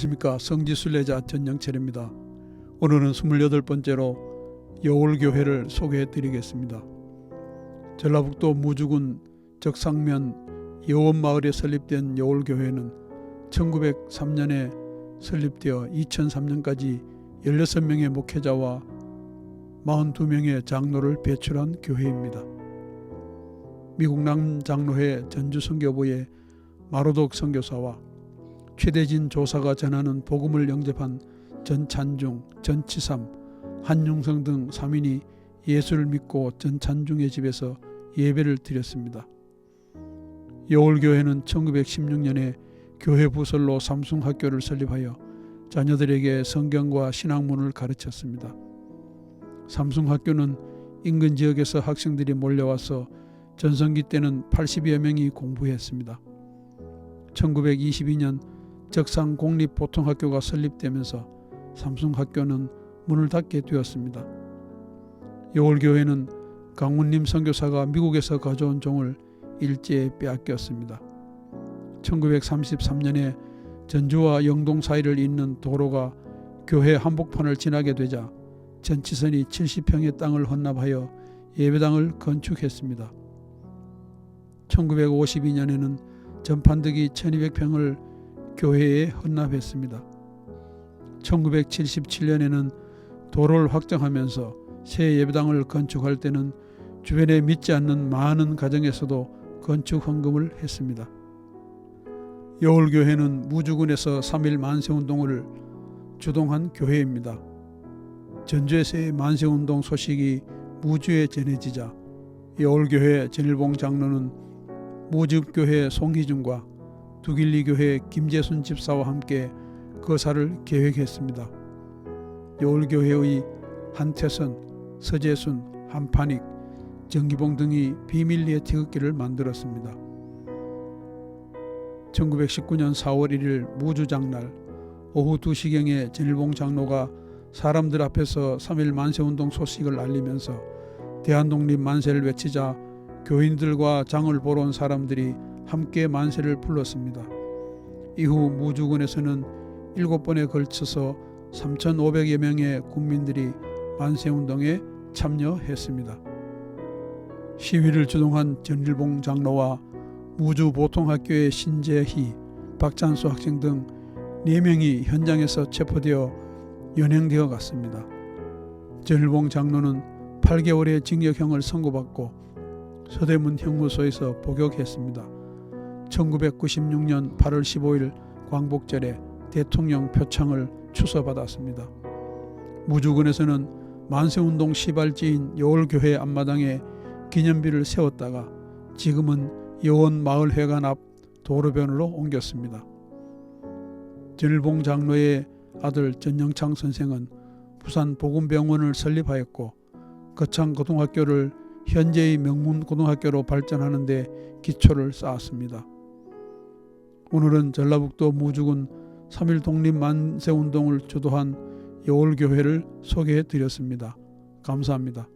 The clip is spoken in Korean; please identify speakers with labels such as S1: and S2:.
S1: 안녕하십니까 성지순례자 전영철입니다. 오늘은 28번째로 여울교회를 소개해 드리겠습니다. 전라북도 무주군 적상면 여원마을에 설립된 여울교회는 1903년에 설립되어 2003년까지 16명의 목회자와 42명의 장로를 배출한 교회입니다. 미국 남장로회 전주선교부의 마로독 선교사와 최대진 조사가 전하는 복음을 영접한 전찬중, 전치삼, 한용성 등 3인이 예수를 믿고 전찬중의 집에서 예배를 드렸습니다. 여울교회는 1916년에 교회 부설로 삼숭학교를 설립하여 자녀들에게 성경과 신학문을 가르쳤습니다. 삼숭학교는 인근 지역에서 학생들이 몰려와서 전성기 때는 80여 명이 공부했습니다. 1922년 적상 공립 보통학교가 설립되면서 삼숭학교는 문을 닫게 되었습니다. 여울교회는 강훈님 선교사가 미국에서 가져온 종을 일제에 빼앗겼습니다. 1933년에 전주와 영동 사이를 잇는 도로가 교회 한복판을 지나게 되자 전치선이 70평의 땅을 헌납하여 예배당을 건축했습니다. 1952년에는 전판득이 1200평을 교회에 헌납했습니다. 1977년에는 도로를 확정하면서 새 예배당을 건축할 때는 주변에 믿지 않는 많은 가정에서도 건축 헌금을 했습니다. 여울교회는 무주군에서 3일 만세운동을 주동한 교회입니다. 전주에서의 만세운동 소식이 무주에 전해지자 여울교회 전일봉 장로는 무즙교회 송희준과 두길리교회 김재순 집사와 함께 거사를 계획했습니다. 여울교회의 한태선, 서재순, 한판익, 정기봉 등이 비밀리에 태극기를 만들었습니다. 1919년 4월 1일 무주장날 오후 2시경에 전일봉 장로가 사람들 앞에서 3일 만세운동 소식을 알리면서 대한독립 만세를 외치자 교인들과 장을 보러 온 사람들이 함께 만세를 불렀습니다. 이후 무주군에서는 일곱 번에 걸쳐서 3,500여 명의 국민들이 만세운동에 참여했습니다. 시위를 주동한 전일봉 장로와 무주 보통학교의 신재희, 박찬수 학생 등 4명이 현장에서 체포되어 연행되어 갔습니다. 전일봉 장로는 8개월의 징역형을 선고받고 서대문 형무소에서 복역했습니다. 1996년 8월 15일 광복절에 대통령 표창을 추서받았습니다. 무주군에서는 만세운동 시발지인 여울교회 앞마당에 기념비를 세웠다가 지금은 여원 마을회관 앞 도로변으로 옮겼습니다. 전일봉 장로의 아들 전영창 선생은 부산 보건병원을 설립하였고 거창 고등학교를 현재의 명문 고등학교로 발전하는 데 기초를 쌓았습니다. 오늘은 전라북도 무주군 3.1 독립 만세 운동을 주도한 여울교회를 소개해 드렸습니다. 감사합니다.